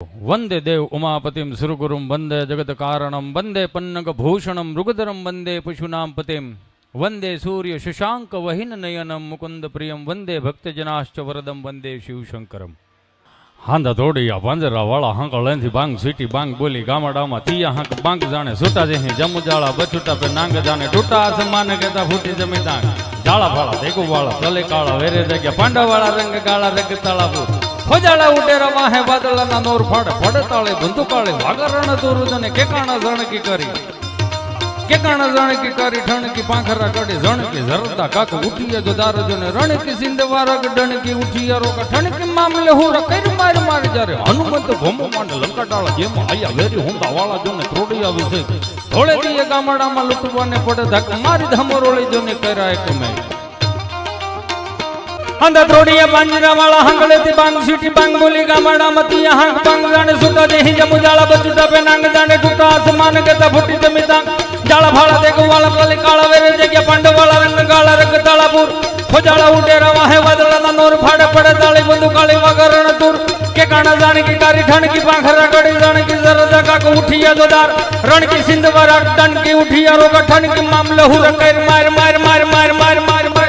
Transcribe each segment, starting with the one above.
वंदे देव उमापतिम सुरगुरु, वंदे जगत कारण वंदे पन्नक भूषण मृगधरम वंदे पशुनाम पतिम वंदे सूर्य शशांक वहीन नयनम मुकुंद प्रियम वंदे भक्त जनाश्च वरदम वंदे शिव शंकरम हाँ दौड़िया वंदे रवाला हंक लेंथी बांग, सिटी बांग, बोली गामा डामा ती हंक बांग जाने सुटा जे हैं जम्मू जाला बचुटा पे नांग जाने टूटा आसमान के ता फूटी जमी दांग। जाला भाला देखो वाला चले काला वेरे देखे पांडा वाला रंग काला रंग ताला फूट ખોજાળા ઉડેરા વાહે વાદળાના નોર ફાડે ફડે તાળે બંદુકાળે વાગરણ દોરુજને કેકાણા જણકી કરી. કેકાણા જણકી કરી, ઠણકી, પાંખરા કડી જણકી, ઝરતા કાક ઉઠીએ જો દારજોને રણકી, સિંધવારક ડણકી ઉઠીએ, રોક ઠણકી, મામલે હું રકઈ માર માર જ્યારે હનુમંત ભોમો માંડ લંકાટાળા જેમ આયા, વેરી હુંદા વાળા જોને ત્રોડી આવી છે. ધોળે દીએ ગામડામાં લૂંટવાને પડે ધક, મારી ધમરોળી જોને કરાય કમે ಅಂದ ದ್ರೋಡಿಯ ಬಾಂಜಿನವಾಳ ಹಂಗಳತಿ ಬಾಂಗ್ ಸಿಟಿ ಬಾಂಗ್ ಬೋಲಿ ಗಾಮಡ ಮತಿಯ ಹಂಗ್ ಬಾಂಗ್ ದಾಣೆ ಸುತ ದೇಹಿ ಜಮು ಜಾಳ ಬಚ್ಚುಟ ಬೆನಾಂಗ್ ದಾಣೆ ಕುಟ ಆಸಮಾನ ಗತ ಫುಟ್ಟಿ ತಮಿತ ಜಾಳ ಭಾಳ ತೆಗುವಾಳ ಪಲಿ ಕಾಳ ವೇರೆ ಜಗ್ಯ ಪಂಡವಾಳ ವೆಂಗಾಳ ರಗ ತಾಳಪುರ್ ಹೊಜಾಳ ಉಟೇರ ವಾಹೆ ವದಳನ ನೋರ್ ಫಾಡೆ ಪಡೆ ತಾಳಿ ಬಂದು ಕಾಳಿ ಮಗರಣ ತೂರ್ કે કાણા જાણકી તારી ઠણકી પાંખરા ગડી જાણકી જરદા કાકો ઉઠિયા જોદાર રણકી સિંધવરા ટણકી ઉઠિયા રોગા ઠણકી મામલે હુર કૈર માર માર માર માર માર માર માર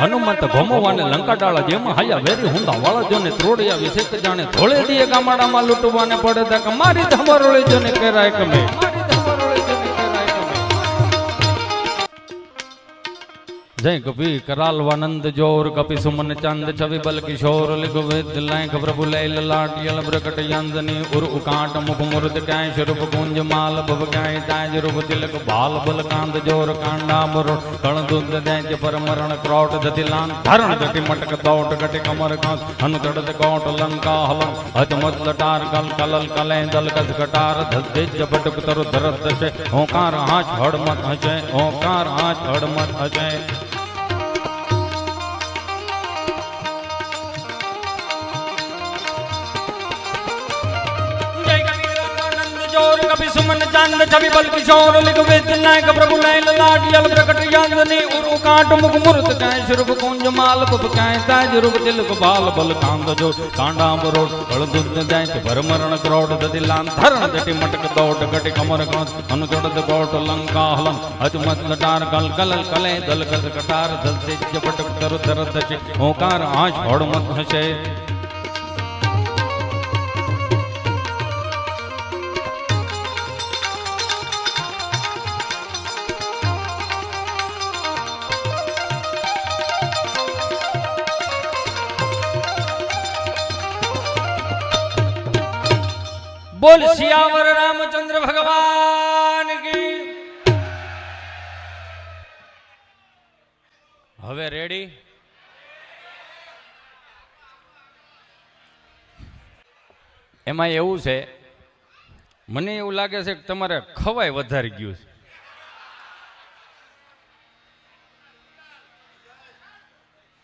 હનુમંત ભમવાને લંકાડાળા જેમાં હાયા વેરી હુંદા વાળા જોને ત્રોડિયા વિશે જાણે ધોળે દીએ ગામડામાં લૂંટવાને પડે તક મારી ધમરોળી જોને કેરાય કમે જય કપી કરાલવાનંદ જોર, કપી સુમન ચંદ, છવિ બલ કિશોર લિખ વેદ લાય પ્રભુ લૈલ લાટિયલ યલ પ્રકટ યંદની ઉર ઉકાટ, મુખ મુરદ કાય સ્વરૂપ ગુંજ માલ, ભવ કાય તાજ રૂપ તિલક બાલ બલ કાંદ, જોર કાંડા મુર કણ દુંદ દૈત્ય પરમરણ, ક્રોટ ધતિ લાન, ધરણ ગતિ મટક, દોટ ગતિ કમર કાંસ હન તડત કોટ, લંકા હલન હત મત લટાર, કલ કલલ કલે, દલ કસ કટાર ધજ બટક તર ધરત છે ઓકાર હાચ હડમત હશે, ઓકાર હાચ હડમત હશે. कवि सुमन चंद छवि बल किशोर लिख वेद नायक प्रभु नैन लाडियल प्रकट यादनी उरु काट मुख मूर्त कै सुरभ कुंज माल पुप कै ताज रूप तिलक बाल बल कांद जो कांडा मरोड बल दुध दैत भर मरण क्रोड दति लान धरण दति मटक दौट गट कमर कांत अन गड़द गोट लंका हलन अति मत लटार गल गल कले दल कस कटार दल से जपट कर तरत ओकार आंच ओड़ मत हसे બોલ શિયાવર રામચંદ્ર ભગવાન કી. હવે રેડી? એમાં એવું છે, મને એવું લાગે છે કે તમારે ખવાય વધારી ગયું છે.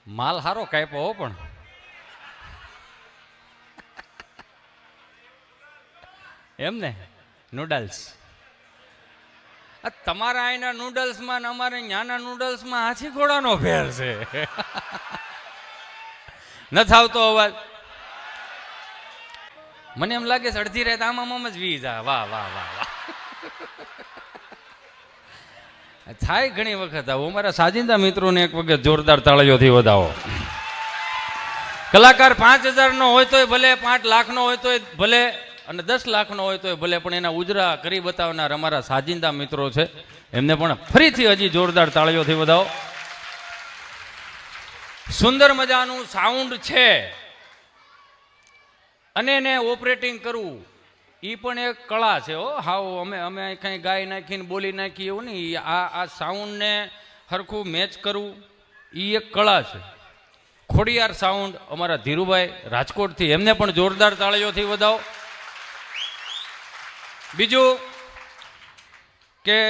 માલ હારો કાપ્યો પણ. એમ ને નૂડલ્સ તમારા અહીંના નૂડલ્સમાં ને અમારે ન્યાના નૂડલ્સમાં હાથી ઘોડાનો ફેર છે. નથી આવતો અવાજ. મને એમ લાગે છે અડધી રાત આમાં આમ જ વી જા વાહ વાહ વાહ વાહ. થાય ઘણી વખત આવું. અમારા સાજિંદા મિત્રોને એક વખત જોરદાર તાળીઓથી વધાવો. કલાકાર પાંચ હજારનો હોય તોય ભલે, પાંચ લાખનો હોય તોય ભલે અને દસ લાખનો હોય તોય ભલે, પણ એના ઉજરા કરી બતાવનાર અમારા સાજિંદા મિત્રો છે. એમને પણ ફરીથી હજી જોરદાર તાળીઓથી વધાવો. સુંદર મજાનું સાઉન્ડ છે. અને એને ઓપરેટિંગ કરવું એ પણ એક કળા છે હો. હાવ અમે અમે કંઈ ગાઈ નાખીને, બોલી નાખી એવું નહીં. આ આ સાઉન્ડને સરખું મેચ કરવું એ એક કળા છે. ખોડિયાર સાઉન્ડ અમારા ધીરુભાઈ રાજકોટથી. એમને પણ જોરદાર તાળીઓથી વધાવો. બીજું કે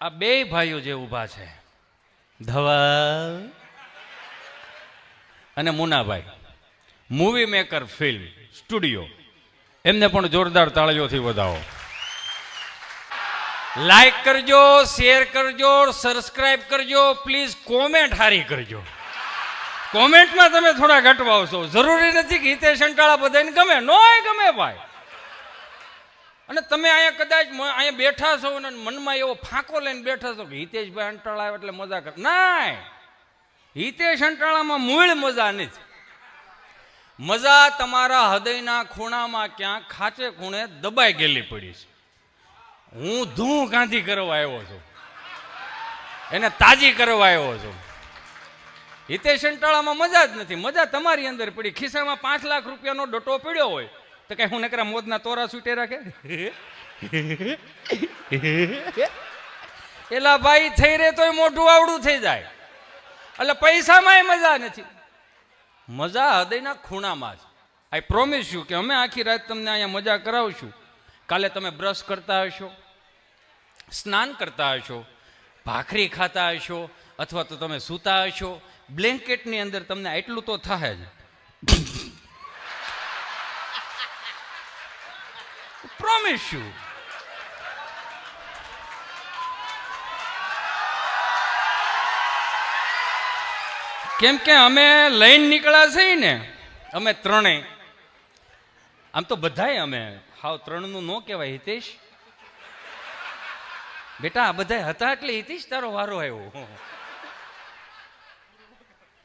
આ બે ભાઈઓ જે ઊભા છે, ધવલ અને Munabhai. Movie maker film studio એમને પણ જોરદાર તાળીઓથી વધાવો. લાઈક કરજો શેર કરજો સબસ્ક્રાઇબ કરજો પ્લીઝ કોમેન્ટ હારી કરજો. કોમેન્ટમાં તમે થોડા ઘટવાવશો જરૂરી નથી કે હિતેશ અંટાળા બધાને ગમે. નોય ગમે ભાઈ. અને તમે અહીંયા કદાચ અહીંયા બેઠા છો અને મનમાં એવો ફાંકો લઈને બેઠા છો કે હિતેશભાઈ અંટાળા એટલે મજા કર ના હિતેશ અંટાળામાં મૂળ મજા નથી મજા તમારા હૃદયના ખૂણામાં ક્યાંક ખાચે ખૂણે દબાઈ ગયેલી પડી છે. હું ધૂ ગાંધી કરવા આવ્યો છું. એને તાજી કરવા આવ્યો છું. હિતેશ અંટાળામાં મજા જ નથી. મજા તમારી અંદર પડી. ખિસ્સામાં પાંચ લાખ રૂપિયાનો ડટો પડ્યો હોય. તો કઈ હું નકરા મોદના તોરા છૂટે રાખે એલા ભાઈ થઈ રે તોય મોઢું આવડું થઈ જાય. એટલે પૈસામાં મજા નથી. મજા હૃદયના ખૂણામાં જ આઈ પ્રોમિસ યુ કે અમે આખી રાત તમને અહીંયા મજા કરાવશું. કાલે તમે બ્રશ કરતા હશો, સ્નાન કરતા હશો, ભાખરી ખાતા હશો, અથવા તો તમે સૂતા હશો, બ્લેન્કેટની અંદર તમને એટલું તો થાય જ. Promise you. કેમ કે અમે લઈને નીકળ્યા છીએ ને, અમે ત્રણેય. આમ તો બધાય અમે, હાવ ત્રણનું નો કહેવાય હિતેશ. બેટા, આ બધા હતા એટલે હિતેશ તારો વારો આવ્યો.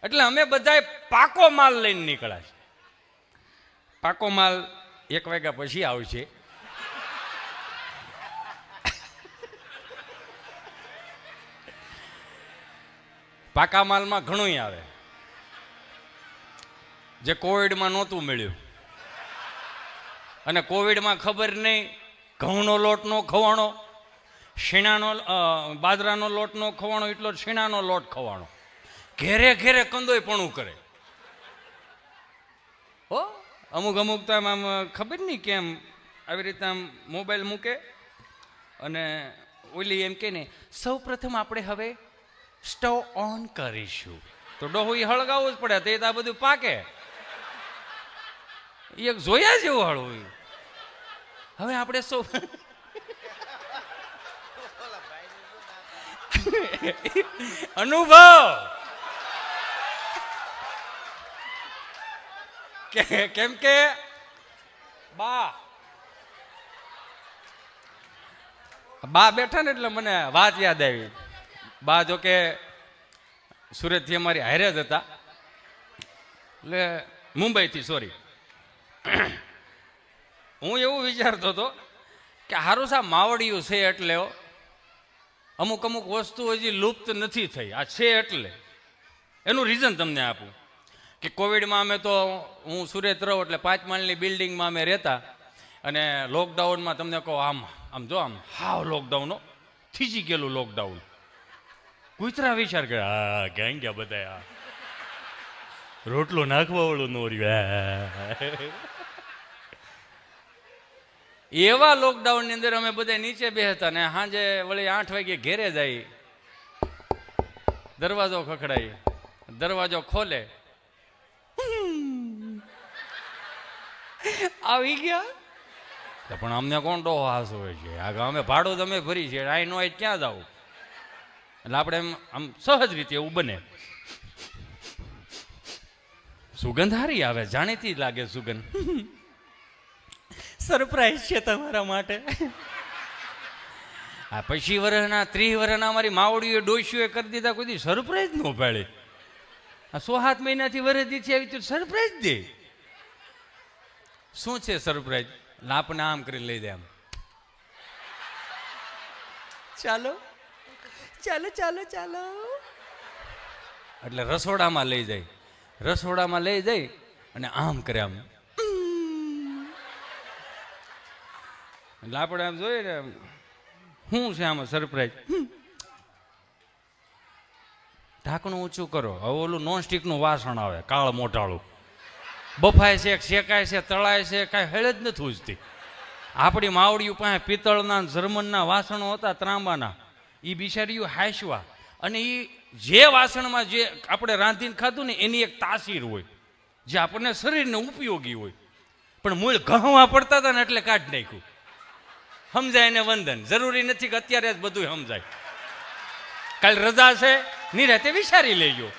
એટલે અમે બધાય પાકો માલ લઈને નીકળ્યા છે પાકો માલ એક વાગ્યા પછી આવશે. પાકા માલમાં ઘણું આવે. જે કોવિડમાં નહોતું મળ્યું. અને કોવિડમાં ખબર નહીં, ઘઉંનો લોટનો ખવાણો, શીણાનો બાજરાનો લોટનો ખવાણો એટલો શીણાનો લોટ ખવાણો. ઘેરે ઘેરે કંદોય પણ કરે. હો, અમુક અમુક તો આમ, ખબર નહીં કેમ આવી રીતે આમ મોબાઈલ મૂકે અને ઓલી એમ કે ને, સૌ પ્રથમ આપણે હવે સ્ટવ ઓન કરીશું. તો ડોહું એ હળગાવવું જ પડે, તે આ બધું પાકે. એક જોયા જેવું હળવું હવે આપણે સૌ અનુભવ! કેમ કે? બા. બા બેઠા ને એટલે મને વાત યાદ આવી. બા જો કે સુરતથી અમારી હારે જ હતા. એટલે મુંબઈથી સોરી હું એવું વિચારતો હતો કે હારું સા માવડિયું છે એટલે અમુક અમુક વસ્તુ હજી લુપ્ત નથી થઈ. આ છે એટલે. એનું રીઝન તમને આપું. કે કોવિડમાં અમે તો, હું સુરત રહું એટલે પાંચ માળની બિલ્ડિંગમાં અમે રહેતા. અને લોકડાઉનમાં તમને કહો આમ આમ જો આમ, હાવ લોકડાઉનો થીજી ગયેલું લોકડાઉન કુતરા વિચાર કરે, હા ગેંગ ગયા બધા આ રોટલો નાખવા વાળું નોર્યું એવા લોકડાઉનની અંદર અમે બધા નીચે બેસતા ને સાંજે વળી આઠ વાગે ઘેરે જાય. દરવાજો ખખડાય, દરવાજો ખોલે. આવી ગયા? પણ અમને કોણ ડોહો હાસ હોય છે? આ અમે ભાડું તમે ભરી છે, આઈ નો ક્યાં જાવ એટલે આપણે એમ આમ સહજ રીતે એવું બને. સુગંધ હારી આવે જાણીતી લાગે સુગંધ. સરપ્રાઈઝ છે તમારા માટે. આ પછી વર્ષના ત્રીસ વર્ષના અમારી માવડીઓ ડોશીઓ કરી દીધા કોઈ દી સરપ્રાઈઝ ન પાડે આ સો સાત મહિનાથી વરદી છે આવી તું સરપ્રાઈઝ દે. શું છે સરપ્રાઈઝ લાપને આમ કરી લઈ દે આમ. ચાલો. ચાલો ચાલો ચાલો. એટલે રસોડામાં લઈ જાય રસોડામાં લઈ જાય અને આમ કરે આમ. એટલે આપણે આમ જોઈએ ને, શું છે આમાં સરપ્રાઈઝ ઢાંકણું ઊંચું કરો. હવે ઓલું નોનસ્ટિકનું વાસણ આવે, કાળ મોટાળું બફાય છે, શેકાય છે, તળાય છે, કાંઈ હેળ જ નથી ઉજતી. આપણી માવડીઓ પાસે પિત્તળના જર્મનના વાસણો હતા, ત્રાંબાના. એ બિચારીઓ હાંસવા. અને એ જે વાસણમાં જે આપણે રાંધીને ખાધું ને એની એક તાસીર હોય, જે આપણને શરીરને ઉપયોગી હોય. પણ મૂળ ઘઉં પડતા હતા ને એટલે કાઢ નાખ્યું. સમજાય ને વંદન? જરૂરી નથી કે અત્યારે જ બધું સમજાય. કાલ રજા છે, નિરાતે વિચારી લેજો.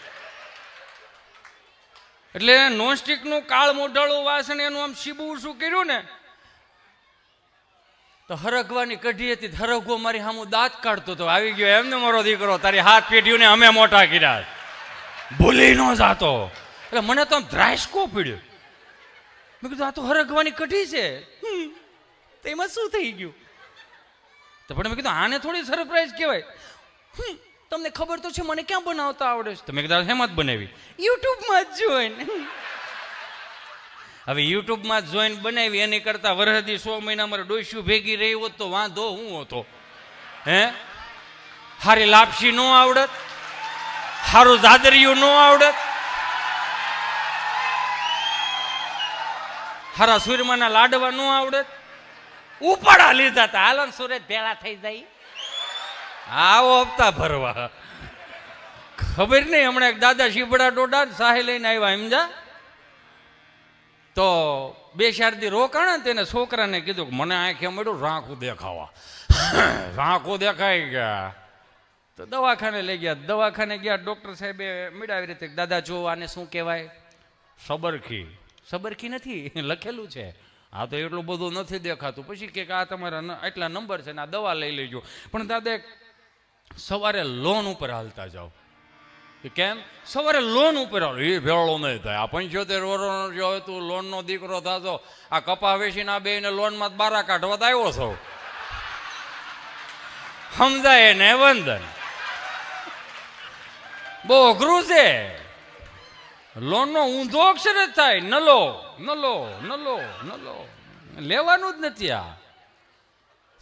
એટલે નોનસ્ટિકનું કાળ મોઢાળું વાસણ એનું આમ શીબું શું કર્યું ને તો હરગવાની કઢી હતી હરગવો મારી સામું દાંત કાઢતો તો આવી ગયો એમને મારો દીકરો તારી હાથ પેઢીઓને અમે મોટા કર્યા. ભૂલી ન જાતો. એટલે મને તો આમ ધ્રાસકો પીડ્યો. મેં કીધું આ તો હરગવાની કઢી છે. હમ, તો એમાં શું થઈ ગયું? તો પણ મેં કીધું આને થોડી સરપ્રાઈઝ કહેવાય. તમને ખબર તો છે મને ક્યાં બનાવતા આવડે છે? તો મેં કીધું હેમાં જ બનાવી. યુટ્યુબમાં જ જોઈને. હવે યુટ્યુબમાં જોઈન બનાવી, એની કરતાં વરહદી સો મહિના મારે ડોસ્યું ભેગી રહી હોત તો વાંધો હું હતો. હે? હારી લાપસી નો આવડત, હારું જાદરિયું નો આવડત, હારા સુરમાના લાડવા નો આવડત. ઉપાડા લીધા હતા હાલન સુરત ભેળા થઈ જાય. આવો હપ્તા ભરવા. ખબર નહીં, હમણાં એક દાદા શીબડા ડોડા સાહે લઈને આવ્યા સમજા તો બે શારદી રોકાણ તેને છોકરાને કીધું કે મને આંખે મળ્યું રાંખું દેખાવા. રાંખું દેખાઈ ગયા. તો દવાખાને લઈ ગયા. દવાખાને ગયા. ડૉક્ટર સાહેબે મેળાવી રીતે દાદા જો આને શું કહેવાય? સબરખી. સબરખી નથી. લખેલું છે. આ તો એટલું બધું નથી દેખાતું. પછી કે આ તમારા એટલા નંબર છે ને આ દવા લઈ લેજો. પણ દાદા સવારે લોન ઉપર હાલતા જાઓ. કેમ? સવારે લોન ઉપર એ ભેળો નહીં થાય. આ પંચોતેર વર્ષનો જો તું લોનનો દીકરો થાતો આ કપા વેચીના બેને લોનમાં બારા કાઢવા તો આવ્યો છો. સમજાય ને વંદન? બહુ અઘરું છે. લોનનો ઊંધો અક્ષર જ થાય. નલો નલો નલો નલો. લેવાનું જ નથી આ.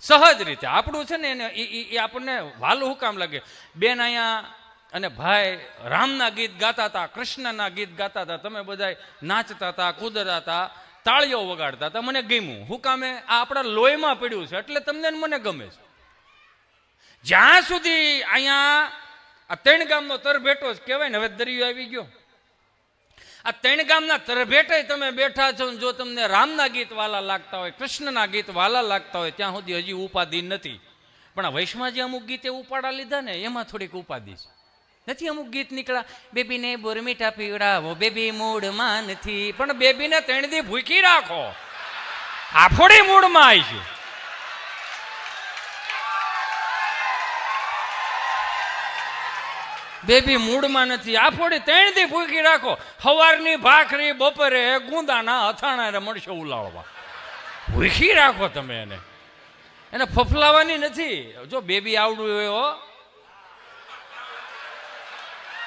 સહજ રીતે. આપણું છે ને એને એ આપણને વાલું કામ લાગે? બેન અહીંયા અને ભાઈ રામના ગીત ગાતા હતા, કૃષ્ણના ગીત ગાતા હતા, તમે બધા નાચતા હતા, કૂદતા હતા, તાળીઓ વગાડતા હતા, મને ગમ્યું. હું કામે આ આપણા લોહીમાં પડ્યું છે, એટલે તમને મને ગમે છે. જ્યાં સુધી અહીંયા આ ત્રણ ગામનો તરભેટો જ કહેવાય ને, હવે દરિયો આવી ગયો. આ ત્રણ ગામના તરભેટે તમે બેઠા છો જો તમને રામના ગીત વાલા લાગતા હોય, કૃષ્ણના ગીત વાલા લાગતા હોય, ત્યાં સુધી હજી ઉપાધિ નથી. પણ વૈષ્ણવજી અમુક ગીતે ઉપાડા લીધા ને, એમાં થોડીક ઉપાધિ છે. નથી અમુક ગીત નીકળ્યા? બેબીને બોરમીઠા પીવડાવો, બેબી મૂડમાં નથી. પણ બેબીને ત્રણ દી ભૂકી રાખો. આફોડી મૂડમાં આવી છે. બેબી મૂડમાં નથી, આફોડી ત્રણ દી ભૂકી રાખો. સવારની ભાખરી બપોરે ગુંદાના અથાણા મળશે ઉલાળવા. ભૂખી રાખો તમે એને. એને ફફલાવાની નથી. જો બેબી આવડું હોય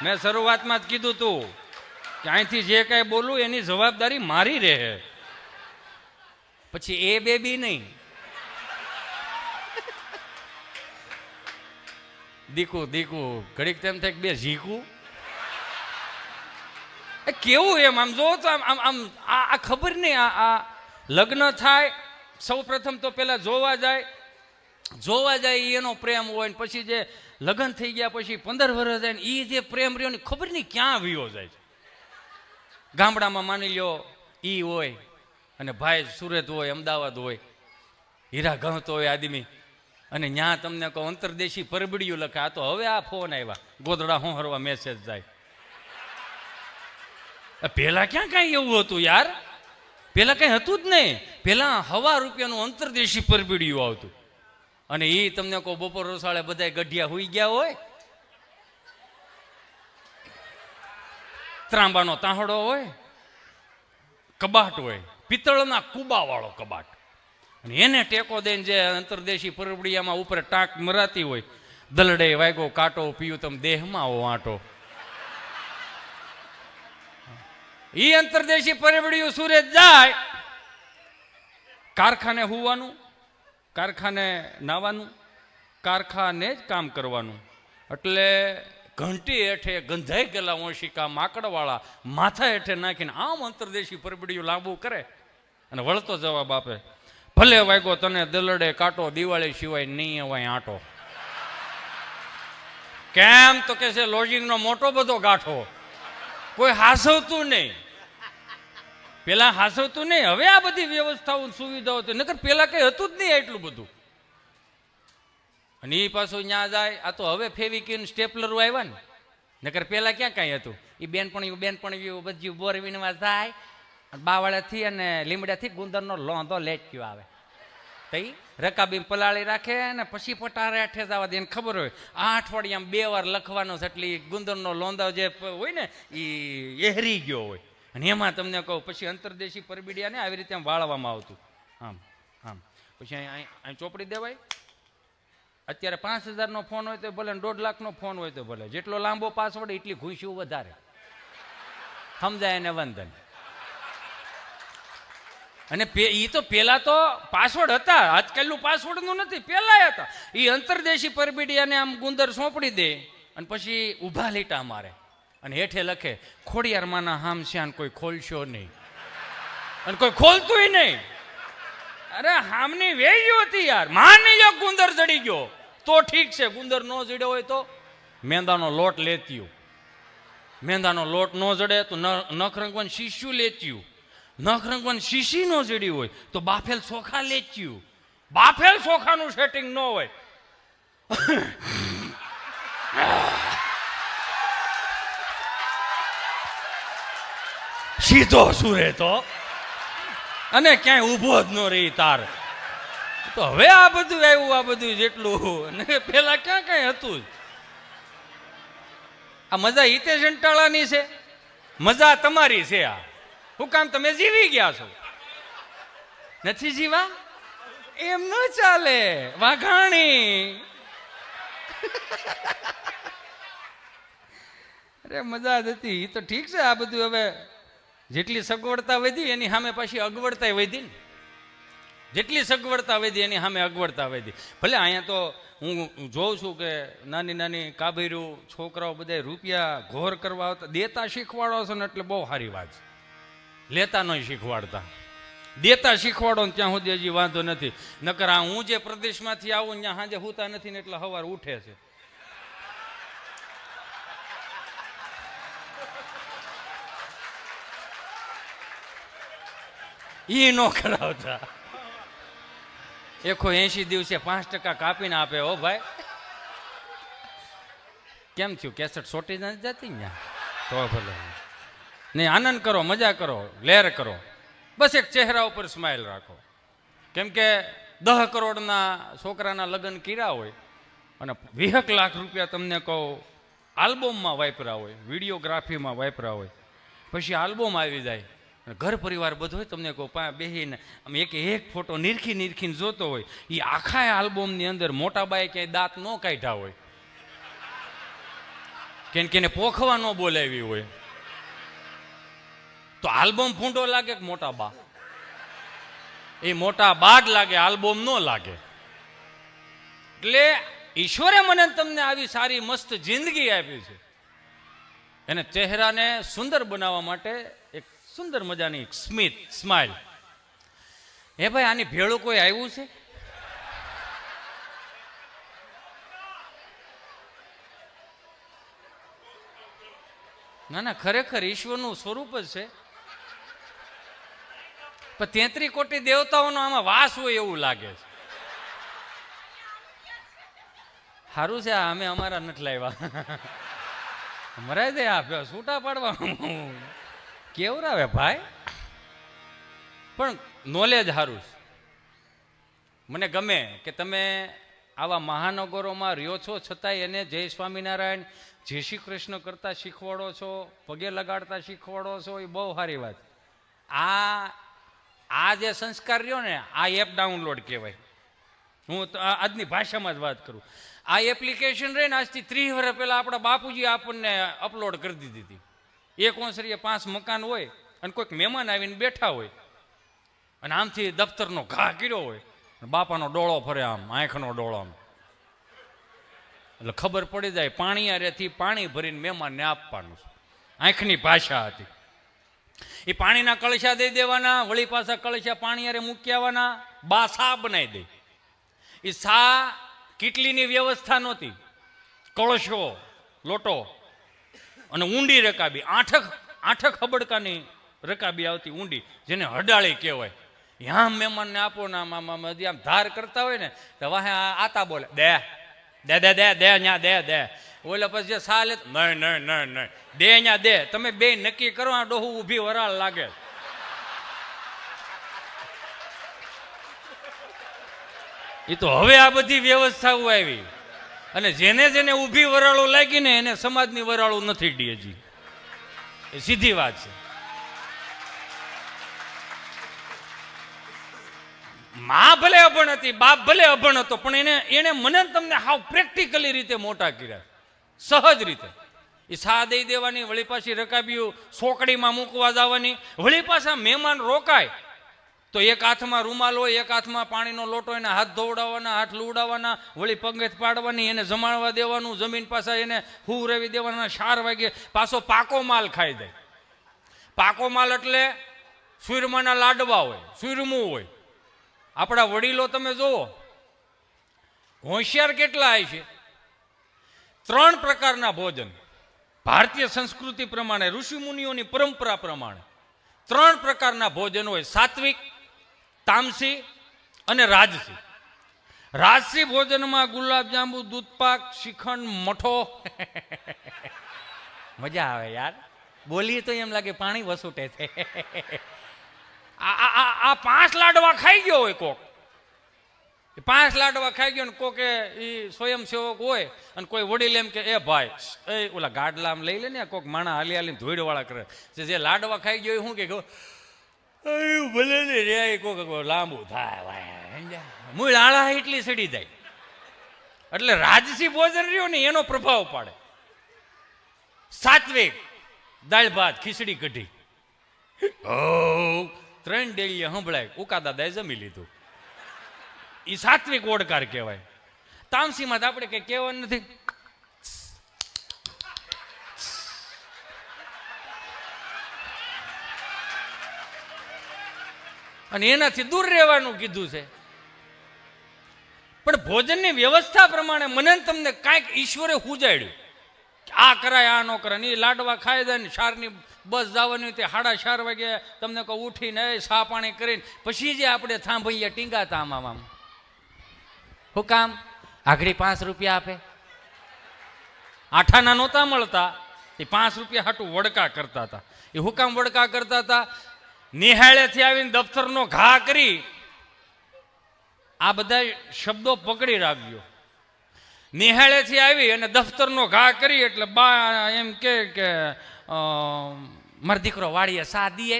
મેં શરૂઆતમાં જ કીધું તું કે અહીંથી જે કાંઈ બોલું એની જવાબદારી મારી રહે. પછી એ બેબી નહીં. દીકુ દીકુ, ઘડીક તેમ થાય બે ઝીકું. એ કેવું એમ? આમ જો તો આમ આમ આમ, આ ખબર નહીં, આ લગ્ન થાય સૌ પ્રથમ તો પેલા જોવા જાય જોવા જાય એનો પ્રેમ હોય ને પછી જે લગ્ન થઈ ગયા પછી પંદર વર્ષ જાય ને એ જે પ્રેમ રહ્યો ને ખબર નહીં ક્યાં વિયો જાય છે. ગામડામાં માની લ્યો એ હોય અને ભાઈ સુરત હોય, અમદાવાદ હોય, હીરા ગણતો હોય આદમી. અને ત્યાં તમને કહો અંતરદેશી પરબડિયું લખે, આ તો હવે આ ફોન આવ્યા ગોદડા હરવા મેસેજ જાય. પેલા ક્યાં કાંઈ એવું હતું યાર? પેલા કંઈ હતું જ નહીં. પહેલા હવા રૂપિયાનું અંતરદેશી પરબીડિયું આવતું. અને એ તમને કહો, બપોર રસાળે બધા ગઢિયા હોઈ ગયા હોય. ત્રાંબાનો તાહડો હોય, કબાટ હોય, પિત્તળના કુબાવાળો કબાટ. અને એને ટેકો દઈને જે અંતરદેશી પરબડિયામાં ઉપર ટાંક મરાતી હોય, દલડે વાગ્યો કાંટો પીયું, તમ દેહમાં આવો આંટો. એ અંતરદેશી પરબડિયું સુરત જાય, કારખાને હોવાનું કારખાને નાવાનું, કારખાને જ કામ કરવાનું. એટલે ઘંટી હેઠે, ગંધાઈ ગયેલા ઓશિકા, માકડવાળા, માથા હેઠે નાખીને આમ અંતરદેશી પરબડિયું લાંબુ કરે અને વળતો જવાબ આપે, ભલે વાગ્યો તને દલડે કાંટો, દિવાળી સિવાય નહીં અવાય આંટો. કેમ? તો કે છે, લોજિંગનો મોટો બધો ગાંઠો. કોઈ હાસવતું નહીં. પેલા હાસવતું નહીં, હવે આ બધી વ્યવસ્થાઓ સુવિધાઓ તો નકર પેલા કઈ હતું જ નહીં એટલું બધું. અને એ પાછું ત્યાં જાય, આ તો હવે ફેવિકિન સ્ટેપલર આવ્યા ને. નકર પેલા ક્યાં કાંઈ હતું? એ બેનપણી બેનપણી બધું બોર વીણવા જાય, અને બાવાળાથી અને લીમડાથી ગુંદરનો લોંધો લેટક્યો આવે. તઈ રકાબી પલાળી રાખે ને પછી પટારે આઠે જવા દે ખબર હોય, આ અઠવાડિયામાં બે વાર લખવાનો છે એટલે ગુંદરનો લોંધો જે હોય ને એ એહરી ગયો હોય. અને એમાં તમને કહું, પછી અંતરદેશી પરબીડિયાને આવી રીતે વાળવામાં આવતું. આમ આમ. પછી અહીં અહીં ચોપડી દેવાય. અત્યારે પાંચ હજારનો ફોન હોય તો ભલે દોઢ લાખનો ફોન હોય તો ભલે. જેટલો લાંબો પાસવર્ડ એટલી ખુશીઓ વધારે. સમજાય એને વંદન. અને એ તો પેલા તો પાસવર્ડ હતા. આજકાલનું પાસવર્ડનું નથી. પેલા હતા. એ અંતરદેશી પરબીડિયાને આમ ગુંદર સોંપડી દે અને પછી ઊભા લીટા મારે. અને હેઠે લખે ખોડિયારમાંના હામ શ્યાન કોઈ ખોલશો નહીં. અને કોઈ ખોલતુંય નહીં. અરે, હામની વેયો હતી યાર. માની જો ગુંદર ચડી ગયો. તો ઠીક છે, ગુંદર ન જડ્યો હોય તો? મેંદાનો લોટ લેત્યું. મેંદાનો લોટ ન જડે તો નખ રંગવાન શીશું લેચ્યું નખ રંગવાન શીશી ન જડી હોય તો બાફેલ ચોખા લેચ્યું બાફેલ ચોખાનું સેટિંગ ન હોય. સીધો સુરે તો અને ક્યાંય ઊભો જ ન રહી તાર. તો હવે આ બધું આવ્યું, આ બધું જેટલું અને પેલા ક્યાં કઈ હતું? આ મજા હિતેશ અંટાળાની છે? મજા તમારી છે આ. હું કામ, તમે જીવી ગયા છો? નથી જીવા? એમ ન ચાલે. વાઘાણી. અરે મજા જ હતી. તો ઠીક છે આ બધું હવે. જેટલી સગવડતા વધી, એની સામે પાછી અગવડતા વધી ને. જેટલી સગવડતા વધી, એની સામે અગવડતા વધી. ભલે અહીંયા તો હું જોઉં છું કે નાની નાની કાબેરું છોકરાઓ બધા રૂપિયા ઘોર કરવા આવતા. દેતા શીખવાડો છો ને એટલે બહુ સારી વાત છે. લેતા નહીં શીખવાડતા. દેતા શીખવાડો ને ત્યાં સુધી હજી વાંધો નથી. નકર આ હું જે પ્રદેશમાંથી આવું ત્યાં સાંજે હોતા નથી ને એટલે સવાર ઉઠે છે. ઈ નો કરાવતા. એકો એસી દિવસે પાંચ ટકા કાપીને આપે હો ભાઈ. કેમ થયું? કેસેટ સોટી નથી જતી ને તો ભલે. નહીં આનંદ કરો, મજા કરો, લહેર કરો. બસ એક ચહેરા ઉપર સ્માઇલ રાખો. કેમ કે દહ કરોડના છોકરાના લગ્ન કર્યા હોય અને વીહક લાખ રૂપિયા તમને કહો, આલ્બમમાં વાપરા હોય, વિડીયોગ્રાફીમાં વાપરા હોય. પછી આલ્બમ આવી જાય. ઘર પરિવાર બધો તમને કહો, પા, બેહીને આમ એક એક ફોટો નિરખી નિરખીને જોતો હોય એ આખા આલ્બમની અંદર મોટા બાએ ક્યાંય દાંત ન કાઢ્યા હોય. કેમ કે એને પોખવા ન બોલાવી હોય. તો આલ્બમ ફૂંડો લાગે કે મોટા બા? એ મોટા બા જ લાગે, આલ્બમ ન લાગે. એટલે ઈશ્વરે મને તમને આવી સારી મસ્ત જિંદગી આપી છે. એને ચહેરાને સુંદર બનાવવા માટે એક સુંદર મજાની સ્મિત સ્માઇલ હે ભાઈ, આની ભેળું કોઈ આવ્યું છે? ના ના, ખરેખર ઈશ્વરનું સ્વરૂપ જ છે. પણ તેત્રી કોટી દેવતાઓનો આમાં વાસ હોય એવું લાગે છે. સારું છે અમે અમારા નથી લાવ્યા. મરાય દે આ છૂટા પાડવા. કેવરાવે ભાઈ? પણ નોલેજ સારું મને ગમે કે તમે આવા મહાનગરોમાં રહ્યો છો, છતાંય એને જય સ્વામિનારાયણ, જય શ્રી કૃષ્ણ કરતા શીખવાડો છો, પગે લગાડતા શીખવાડો છો, એ બહુ સારી વાત આ આ જે સંસ્કાર રહ્યો ને, આ એપ ડાઉનલોડ કહેવાય. હું તો આજની ભાષામાં જ વાત કરું. આ એપ્લિકેશન રહીને આજથી ત્રીસ વર્ષ પહેલાં આપણા બાપુજી આપણને અપલોડ કરી દીધી હતી. એક ઓસરીએ પાંચ મકાન હોય અને કોઈક મહેમાન આવીને બેઠા હોય. અને આમથી દફતરનો ઘા કર્યો હોય. બાપાનો ડોળો ફરે આમ, આંખનો ડોળો આમ. એટલે ખબર પડી જાય, પાણી પાણીયારેથી પાણી ભરીને મહેમાનને આપવાનું. આંખની ભાષા હતી. એ પાણીના કળશા દઈ દેવાના, વળી પાછા કળશા પાણીયારે મૂકી આવવાના, બા સા બનાવી દે. એ સા કેટલીની વ્યવસ્થા નહોતી. કળશો, લોટો. અને ઊંડી રકાબી. આઠક આઠક હબડકાની રકાબી આવતી ઊંડી, જેને હડાળી કહેવાય. યામ મહેમાનને આપો ને આમ આમ આમ ધાર કરતા હોય ને, તો વાહે આતા બોલે, દે દે દે દે દે ન્યા, દે દે. ઓલે પછી જે સા લે નહીં નહીં નહીં નહીં, દે ન્યા, દે. તમે બે નક્કી કરો, આ ડોહું ઊભી વરાળ લાગે. એ તો હવે આ બધી વ્યવસ્થાઓ આવી. અને જેને જેને ઊભી વરાળો લાગી ને એને સમાજની વરાળો નથી ડીએજી એ સીધી વાત છે. માં ભલે અભણ હતી, બાપ ભલે અભણ હતો, પણ એને એને મને તમને હાવ પ્રેક્ટિકલી રીતે મોટા કર્યા. સહજ રીતે. એ સા દઈ દેવાની વળી પાછી રકાબીઓ સોકડીમાં મૂકવા જવાની. વળી પાછા મહેમાન રોકાય. તો એક હાથમાં રૂમાલ હોય, એક હાથમાં પાણીનો લોટો એને હાથ ધોવડાવવાના, હાથ લુવડાવવાના, વળી પગેથ પાડવાની, એને જમાડવા દેવાનું, જમીન પાસે એને હુવરાવી દેવાના, ચાર વાગે પાછો પાકો માલ ખાઈ જાય. પાકો માલ એટલે સૂરમાના લાડવા હોય સૂરમું હોય. આપણા વડીલો તમે જુઓ, હોશિયાર કેટલા હોય છે? ત્રણ પ્રકારના ભોજન. ભારતીય સંસ્કૃતિ પ્રમાણે, ઋષિમુનિઓની પરંપરા પ્રમાણે. ત્રણ પ્રકારના ભોજન હોય, સાત્વિક તામસી અને રાજસી. રાજસી ભોજનમાં ગુલાબજાંબુ દૂધપાક શ્રીખંડ મઠો. મજા આવે યાર. બોલીએ તો એમ લાગે પાણી વસૂટે છે. આ પાંચ લાડવા ખાઈ ગયો હોય કોક. પાંચ લાડવા ખાઈ ગયો ને કોકે એ સ્વયંસેવક હોય અને કોઈ વડીલ એમ કે એ ભાઈ એ ઓલા ગાડલા આમ લઈ લે ને કોક માણા હાલી હાલી ધોઈડવાળા કરે. જે લાડવા ખાઈ ગયો એ શું કે કહું, "અયું ભલે ને રે કોક લાંબુ થાય ભાઈ મૂળ આળા એટલી સડી જાય. એટલે રાજસી ભોજન રહ્યો ને એનો પ્રભાવ પાડે. સાત્વિક દાળ ભાત ખીચડી કઢી. ત્રણ ડેલીએ સંભળાય ઉકા દાદાએ જમી લીધું. એ સાત્વિક ઓડકાર કહેવાય. તામસીમાં તો આપણે કઈ કહેવાનું નથી. અને એનાથી દૂર રહેવાનું કીધું છે. પણ ભોજનની વ્યવસ્થા પ્રમાણે મને તમને કાંઈક ઈશ્વરે હુજાડ્યું આ કરાય, આ ન કરાય એ લાડવા ખાઈ જાય ને શારની બસ જવાની તે સાડા ચાર વાગે તમને કહું, ઉઠીને સા પાણી કરીને પછી જે આપણે થાંભૈયા ટીંગાતા આમ આમ હું કામ? આગળ પાંચ રૂપિયા આપે? આઠાના નહોતા મળતા. એ પાંચ રૂપિયા હાટું વડકા કરતા હતા. એ હુકામ વડકા કરતા હતા? નિહાળેથી આવીને દફતરનો ઘા કરી આ બધા શબ્દો પકડી રાખજો. નિહાળેથી આવી અને દફતરનો ઘા કરી એટલે બા એમ કે કે મારો દીકરો વાળીએ સા દીએ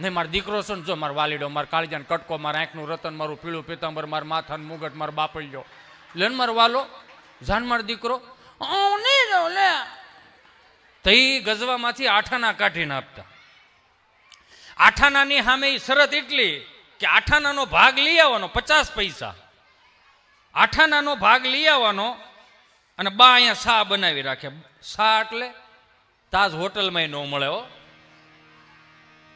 નહીં મારો દીકરો છે જો મારો વાલીડો, મારો કાળજાન કટકો, મારા આંખનું રતન, મારું પીળું પીતાંબર મારા માથન મુગટ, મારો બાપલ્યો. લે ને મારો વાલો, જાન મારો દીકરો. લે તો એ ગજવામાંથી આઠાના કાઢીને આપતા. આઠાનાની સામે શરત એટલી કે આઠાનાનો ભાગ લઈ આવવાનો, પચાસ પૈસા. આઠાનાનો ભાગ લઈ આવવાનો અને બા અહીંયા સા બનાવી રાખે. સા એટલે તાજ હોટલમાં ન મળે હો.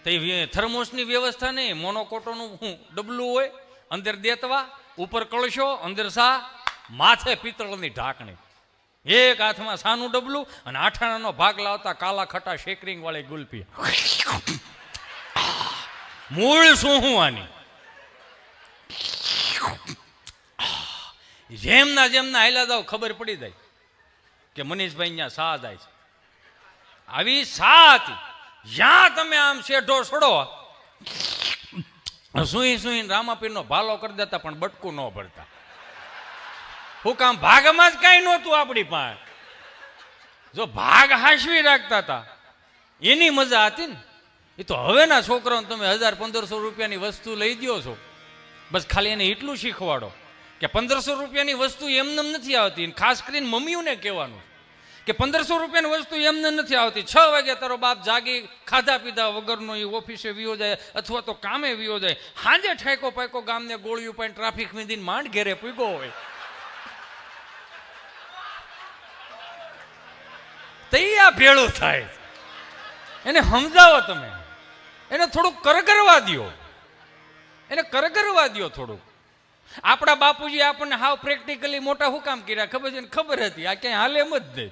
તો થર્મોસની વ્યવસ્થા નહીં, મોનોકોટોનું હું ડબલું હોય, અંદર દેતવા, ઉપર કળશો, અંદર સા, માથે પિત્તળની ઢાંકણી. એક હાથમાં સાનું ડબલું અને આઠાણાનો ભાગ લાવતા કાલા ખટા શેકરિંગ વાળી ગુલપી મૂળ શું હું આની? જેમના જેમના હાલ્યા જાવ ખબર પડી જાય કે મનીષભાઈ અહીંયા સા જાય છે. આવી સા હતી. જ્યાં તમે આમ શેઢો છોડો સુઈ સુઈ રામાપીરનો ભાલો કરી દેતા પણ બટકું ન ભરતા. હું કામ ભાગમાં જ કાંઈ નહોતું આપણી પાસે. જો ભાગ હાંસવી રાખતા હતા, એની મજા હતી ને. એ તો હવેના છોકરાઓને તમે હજાર પંદરસો રૂપિયાની વસ્તુ લઈ દ્યો છો. બસ ખાલી એને એટલું શીખવાડો કે પંદરસો રૂપિયાની વસ્તુ એમને નથી આવતી ખાસ કરીને મમ્મીઓને કહેવાનું. કે પંદરસો રૂપિયાની વસ્તુ એમને નથી આવતી. છ વાગે તારો બાપ જાગી ખાધા પીધા વગરનો એ ઓફિસે વિયો જાય અથવા તો કામે વિયો જાય. હાજે ઠેકો પાકો ગામને ગોળિયું પાઈને ટ્રાફિક મીધીને માંડ ઘેરે પૂગ્યો હોય. તૈયા ભેળું થાય. એને સમજાવો તમે. એને થોડુંક કરગરવા દ્યો. એને કરગરવા દ્યો થોડુંક. આપણા બાપુજી આપણને હાવ પ્રેક્ટિકલી મોટા હું કામ કર્યા. ખબર છે ખબર હતી. આ ક્યાંય હાલે એમ જ નહીં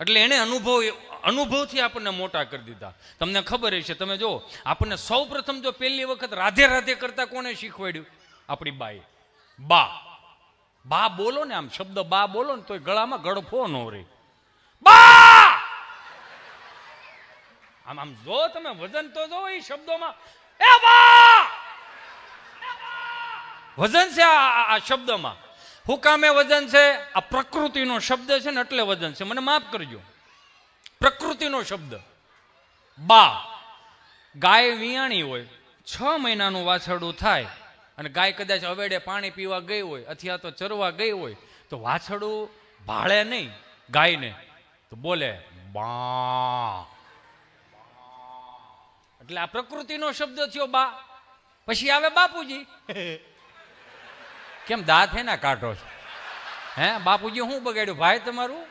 એટલે એને અનુભવ અનુભવથી આપણને મોટા કરી દીધા. તમને ખબર હશે, તમે જો આપણને સૌ પ્રથમ જો પહેલી વખત રાધે રાધે કરતા કોને શીખવાડ્યું? આપણી બાએ બા. બા બોલો ને આમ, શબ્દ બા બોલો ને તોય ગળામાં ગળફો ન રહે. બા! આમ આમ જો તમે વજન તો જો એ શબ્દોમાં. એ બા! વજન છે આ શબ્દમાં. હું કામે વજન છે? આ પ્રકૃતિનો શબ્દ છે ને એટલે વજન છે. મને માફ કરજો. પ્રકૃતિનો શબ્દ. બા. ગાય વિયાણી હોય, છ મહિનાનું વાછરડું થાય અને ગાય કદાચ અવેડે પાણી પીવા ગઈ હોય અથવા તો ચરવા ગઈ હોય, તો વાછરડું ભાળે નહીં ગાયને. તો બોલે, બા. એટલે આ પ્રકૃતિનો શબ્દ થયો, બા. પછી આવે બાપુજી. કેમ દાંત હે ના કાઢો છો? હે, બાપુજી શું બગાડ્યું? ભાઈ તમારું?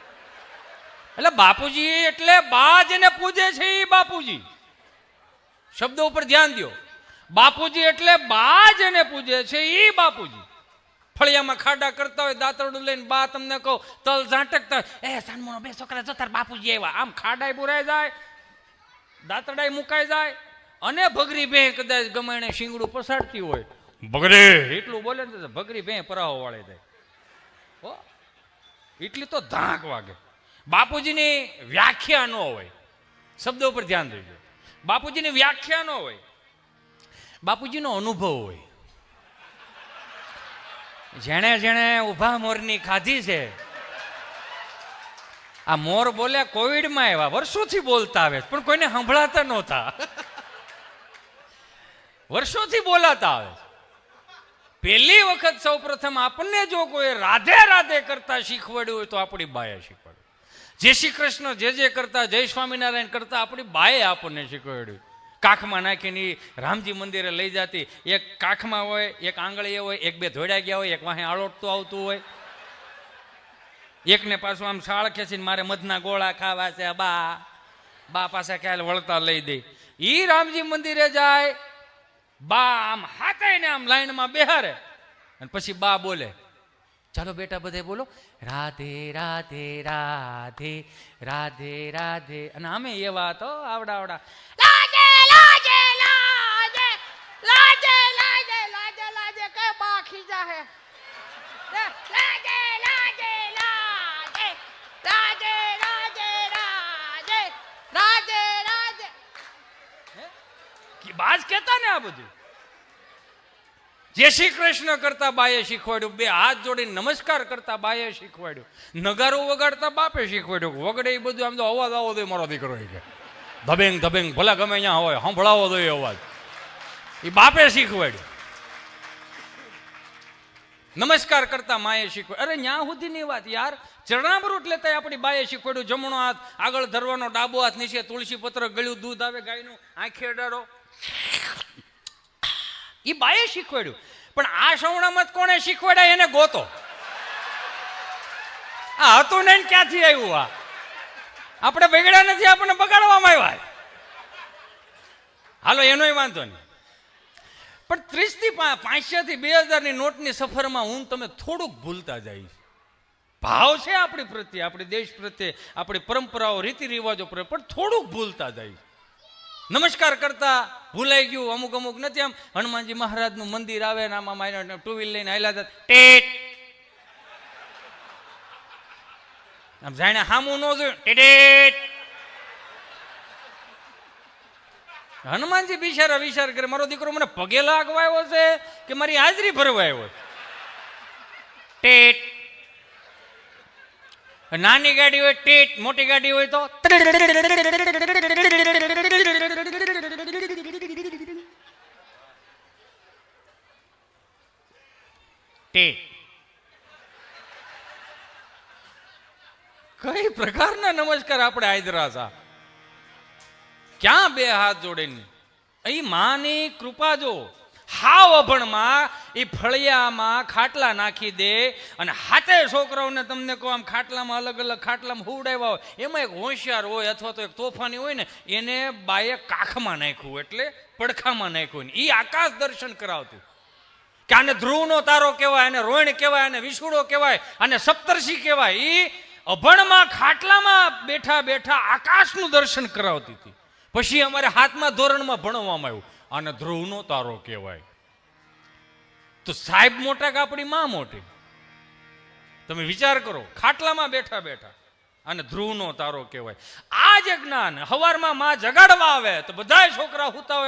એટલે બાપુજી એટલે બા જેને પૂજે છે એ બાપુજી. શબ્દો ઉપર ધ્યાન દો બાપુજી એટલે બા જેને પૂજે છે એ બાપુજી. ફળિયામાં ખાડા કરતા હોય દાંતરડું લઈને બા તમને કહો તલ ઝાંટકતા હોય એ સાનમોનો બે છોકરા જતા બાપુજી આવ્યા. આમ ખાડાય પુરાઈ જાય દાંતરડાય મુકાઈ જાય. અને ભગરી ભે કદાચ ગમે એને શીંગડું પસાડતી હોય. ભગરે! એટલું બોલે ને ભગરી ભે પરાહો વાળે જાય હો? એટલી તો ધાક વાગે. બાપુજીની વ્યાખ્યા ન હોય. શબ્દો ઉપર ધ્યાન દેજો. બાપુજીની વ્યાખ્યા ન હોય. બાપુજીનો અનુભવ હોય. જેણે જેણે ઊભા મોરની ખાધી છે, આ મોર બોલે કોવિડમાં આવ્યા, વર્ષોથી બોલતા આવે પણ કોઈને સંભળાતા નહોતા. વર્ષોથી બોલાતા આવે. પહેલી વખત સૌ પ્રથમ આપણને જો કોઈ રાધે રાધે કરતા શીખવાડ્યું હોય તો આપણી બાએ શીખવાડ્યું. જય શ્રી કૃષ્ણ જે જે કરતા, જય સ્વામિનારાયણ કરતા, આપણી બાએ આપણને શીખવાડ્યું. કાખમાં નાખીને રામજી મંદિરે લઈ જતી. એક કાખમાં હોય, એક આંગળીએ હોય, એક બે ધોડ્યા ગયા હોય, એક વાહે આળોટતું આવતું હોય. એકને પાછું આમ શાળ ખેંચીને મારે મધના ગોળા ખાવા છે, બા બા પાસે ખ્યાલ વળતા લઈ દે. ઈ રામજી મંદિરે જાય, બા આમ હાથે ને આમ લાઈનમાં બેહારે. અને પછી બા બોલે, ચાલો બેટા બધે બોલો, રાધે રાધે રાધે રાધે રાધે. અને અમે એવા તો આવડા આવડા લાજે લાજે લાજે લાજે લાજે લાજે લાજે કે બાખી જાહે લે, લાજે લાજે લાજે લાજે લાજે લાજે લાજે લાજે કે બાજ કહેતા ને આ બધું? જય શ્રી કૃષ્ણ કરતા બાએ શીખવાડ્યું બે હાથ જોડીને નમસ્કાર કરતા બાએ શીખવાડ્યું નગારો વગાડતા બાપે શીખવાડ્યું વગડે એ બધું આમ તો અવાજ આવો દે મારો દીકરો કે. ધબેંગ ધબેંગ ભલા ગમે અહીંયા હોય સંભળાવો દો અવાજ. એ બાપે શીખવાડ્યું. નમસ્કાર કરતા માએ શીખવ્યું અરે ન્યા સુધીની વાત યાર. ચરણામૃત લેતા આપણી બાએ શીખવાડ્યું. જમણો હાથ આગળ ધરવાનો ડાબો હાથ, નીચે તુલસી પત્ર, ગળ્યું દૂધ આવે, ગાયનું આંખે અડાડો. એ બાએ શીખવાડ્યું. પણ આ સવણામાં કોણે શીખવાડ્યા? એને ગોતો. આ હતું ને ક્યાંથી આવ્યું આ? આપણે બગડ્યા નથી, આપણને બગાડવામાં આવ્યા. હાલો, એનોય વાંધો નહીં. પણ ત્રીસથી પાંચસો થી બે હજારની નોટની સફરમાં હું તમે થોડુંક ભૂલતા જાય ભાવ છે આપણી પ્રત્યે, આપણી દેશ પ્રત્યે, આપણી પરંપરાઓ રીતિ રિવાજો પ્રત્યે, પણ થોડુંક ભૂલતા જાય નમસ્કાર કરતા ભૂલાઈ ગયું, અમુક અમુક નથી આમ, હનુમાનજી મહારાજનું મંદિર આવે ને આમાં માય ટુ વ્હીલ લઈને આયલા હતા, ટેટ. આમ જાણે હામું ન જોયું, ટેટેટ. હનુમાનજી બિચારા વિચાર કરે. મારો દીકરો મને પગે લાગવા આવ્યો છે કે મારી હાજરી ભરવા આવ્યો ટેટ. નાની ગાડી હોય, ટેટ. મોટી ગાડી હોય તો ટેટ. કઈ પ્રકારના નમસ્કાર આપણે હાજરા છે ક્યાં બે હાથ જોડીને? અહીં માની કૃપા જો. હાવ અભણમાં એ ફળિયામાં ખાટલા નાખી દે અને હાથે છોકરાઓને તમને કહો, આમ ખાટલામાં અલગ અલગ ખાટલામાં હુવડાવ્યા હોય. એમાં એક હોશિયાર હોય અથવા તો એક તોફાની હોય ને, એને બાએ કાખમાં નાખ્યું એટલે પડખામાં નાખ્યું ને. એ આકાશ દર્શન કરાવતું. કે આને ધ્રુવનો તારો કહેવાય, આને રોહિણ કહેવાય, આને વિષુડો કહેવાય, આને સપ્તર્ષિ કહેવાય. એ અભણમાં ખાટલામાં બેઠા બેઠા આકાશનું દર્શન કરાવતી હતી. પછી અમારે હાથમાં ધોરણમાં ભણવામાં આવ્યું. અને ધ્રુવનો તારો કહેવાય. તો સાહેબ મોટા કે આપણી માં મોટી? તમે વિચાર કરો, ખાટલામાં બેઠા બેઠા. અને ધ્રુવનો તારો કહેવાય. આ જ જ્ઞાન હવારમાં માં જગાડવા આવે તો બધાય છોકરા હુતા હોય.